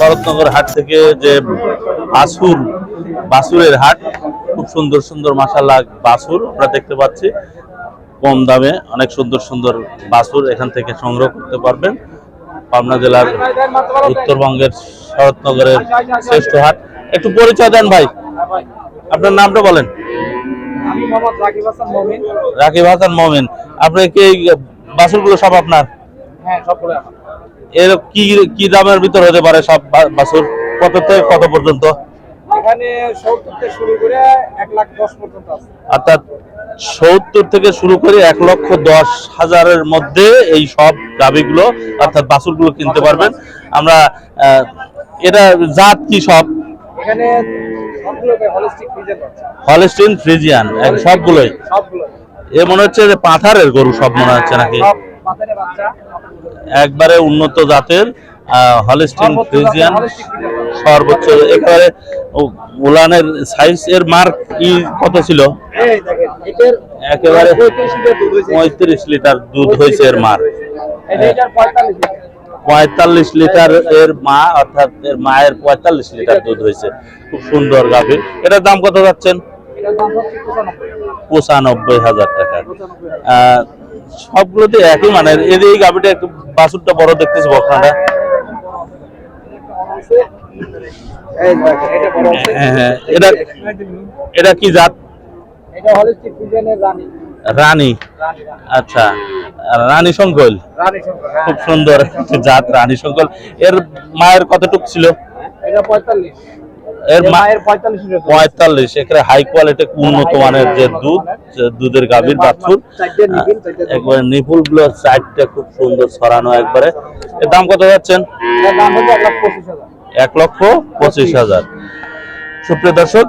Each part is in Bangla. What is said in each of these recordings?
শরৎনগর হাট থেকে যে বাসুর বাসুরের হাট খুব সুন্দর সুন্দর মাসাল্লাহ বাসুর আমরা দেখতে পাচ্ছি। কম দামে অনেক সুন্দর সুন্দর বাসুর এখান থেকে সংগ্রহ করতে পারবেন। পাবনা জেলার উত্তরবঙ্গের শরৎনগরের শ্রেষ্ঠ হাট। একটু পরিচয় দেন ভাই। আপনার নামটা বলেন। রাকিব হাসান মমিন। আপনি কি বাসুরগুলো সব আপনার? হ্যাঁ আমার। এর কি কি দামের ভিতর হতে পারে সব বাছুর? কত থেকে কত পর্যন্ত? এখানে সত্তর থেকে শুরু করে এক লাখ দশ পর্যন্ত আছে। অর্থাৎ সত্তর থেকে শুরু করে এক লক্ষ দশ হাজারের মধ্যে এই সব গাভিগুলো অর্থাৎ বাছুরগুলো কিনতে পারবেন। আমরা এটা জাত কি সব? এখানে হলস্টিন ফ্রিজিয়ান সবগুলোই? সবগুলো এ মনে হচ্ছে যে পাথারের গরু সব মনে হচ্ছে নাকি? সব বাচ্চাদের বাচ্চা। একবারে উন্নত জাতের হলস্টিন ফ্রিজিয়ান। সর্বোচ্চ একেবারে উলানের সাইজ এর মার্ক কি কত ছিল? একেবারে 35 লিটার দুধ হয়েছে। পঁয়ত্রিশ লিটার দুধ হয়েছে এর মার এটা এটার 45 লিটার। পঁয়তাল্লিশ লিটার এর মা অর্থাৎ এর মায়ের পঁয়তাল্লিশ লিটার দুধ হয়েছে। খুব সুন্দর গাভী এটার দাম কত যাচ্ছেন? এটার দাম হচ্ছে 95 পঁচানব্বই হাজার টাকা। সবগুলোতে একই মানে এর এই গাভীটা একটু বাছুরটা বড় দেখতেছি বকনাটা। এটা হ্যাঁ, হ্যাঁ, এটা- এটা কি জাত? রানী। আচ্ছা রানী শঙ্কল? হ্যাঁ। খুব সুন্দর জাত রানী শঙ্কল। এর মায়ের কতটুক ছিল? এটা 45 এর মায়ের 45 লিটার দুধ। পঁয়তাল্লিশ এখানে হাই কোয়ালিটি উন্নত মানের যে দুধ দুধের গাভীর বাছুর। একবারে নিপুলগুলো চারটা খুব সুন্দর ছড়ানো একবারে। এর দাম কত যাচ্ছেন? এক লক্ষ পঁচিশ হাজার। সুপ্রিয় দর্শক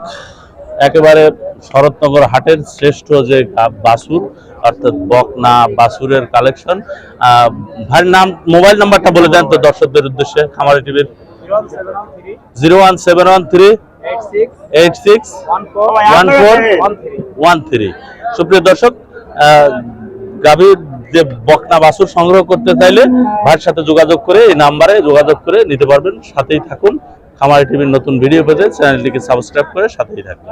একেবারে শরৎনগর হাটের শ্রেষ্ঠ যে বাছুর অর্থাৎ বকনা বাছুরের কালেকশন ভাইয়ের নাম মোবাইল নাম্বারটা বলে দেন তো দর্শকদের উদ্দেশ্যে খামারি টিভির। Zero one seven one three eight six one four one three সুপ্রিয় দর্শক গাভীর যে বকনা বাছুর সংগ্রহ করতে চাইলে ভাইয়ের সাথে যোগাযোগ করে এই নাম্বারে যোগাযোগ করে নিতে পারবেন, সাথেই থাকুন। খামারি টিভির নতুন ভিডিও পেতে চ্যানেলটিকে সাবস্ক্রাইব করে সাথেই থাকুন।